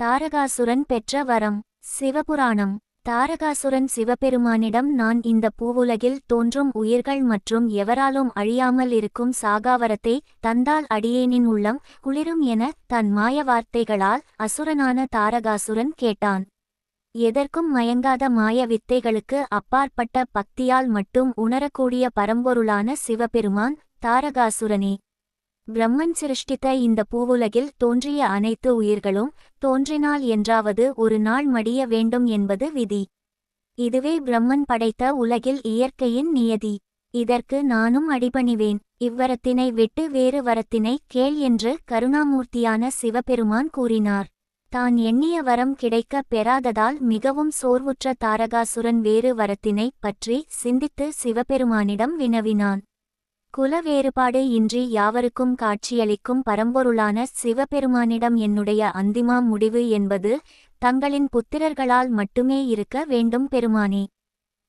தாரகாசுரன் பெற்ற வரம். சிவபுராணம். தாரகாசுரன் சிவபெருமானிடம் நான் இந்த பூவுலகில் தோன்றும் உயிர்கள் மற்றும் எவராலும் அழியாமல் இருக்கும் சாகாவரத்தை தந்தால் அடியேனின் உள்ளம் குளிரும் என தன் மாய வார்த்தைகளால் அசுரனான தாரகாசுரன் கேட்டான். எதற்கும் மயங்காத மாய வித்தைகளுக்கு அப்பாற்பட்ட பக்தியால் மட்டும் உணரக்கூடிய பரம்பொருளான சிவபெருமான் தாரகாசுரனே. பிரம்மன் சிருஷ்டித்த இந்த பூவுலகில் தோன்றிய அனைத்து உயிர்களும் தோன்றினால் என்றாவது ஒரு நாள் மடிய வேண்டும் என்பது விதி. இதுவே பிரம்மன் படைத்த உலகில் இயற்கையின் நியதி. இதற்கு நானும் அடிபணிவேன். இவ்வரத்தினை விட்டு வேறு வரத்தினை கேள் என்று கருணாமூர்த்தியான சிவபெருமான் கூறினார். தான் எண்ணிய வரம் கிடைக்கப் பெறாததால் மிகவும் சோர்வுற்ற தாரகாசுரன் வேறு வரத்தினை பற்றி சிந்தித்து சிவபெருமானிடம் வினவினான். குல வேறுபாடு இன்றி யாவருக்கும் காட்சியளிக்கும் பரம்பொருளான சிவபெருமானிடம் என்னுடைய அந்திமா முடிவு என்பது தங்களின் புத்திரர்களால் மட்டுமே இருக்க வேண்டும் பெருமானே.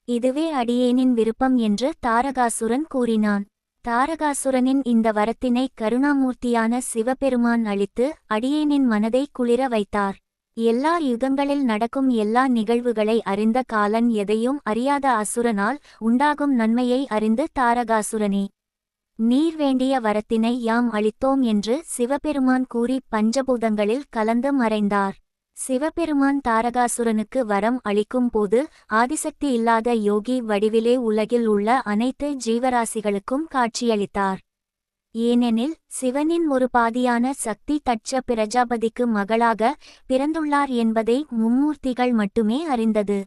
இதுவே அடியேனின் விருப்பம் என்று தாரகாசுரன் கூறினான். தாரகாசுரனின் இந்த வரத்தினை கருணாமூர்த்தியான சிவபெருமான் அளித்து அடியேனின் மனதை குளிர வைத்தார். எல்லா யுகங்களில் நடக்கும் எல்லா நிகழ்வுகளை அறிந்த காலன் எதையும் அறியாத அசுரனால் உண்டாகும் நன்மையை அறிந்து தாரகாசுரனே. நீர் வேண்டிய வரத்தினை யாம் அளித்தோம் என்று சிவபெருமான் கூறி பஞ்சபூதங்களில் கலந்து மறைந்தார். சிவபெருமான் தாரகாசுரனுக்கு வரம் அளிக்கும் போது ஆதிசக்தி இல்லாத யோகி வடிவிலே உலகில் உள்ள அனைத்து ஜீவராசிகளுக்கும் காட்சியளித்தார். ஏனெனில் சிவனின் ஒரு பாதியான சக்தி தட்ச பிரஜாபதிக்கு மகளாக பிறந்துள்ளார் என்பதை மும்மூர்த்திகள் மட்டுமே அறிந்தது.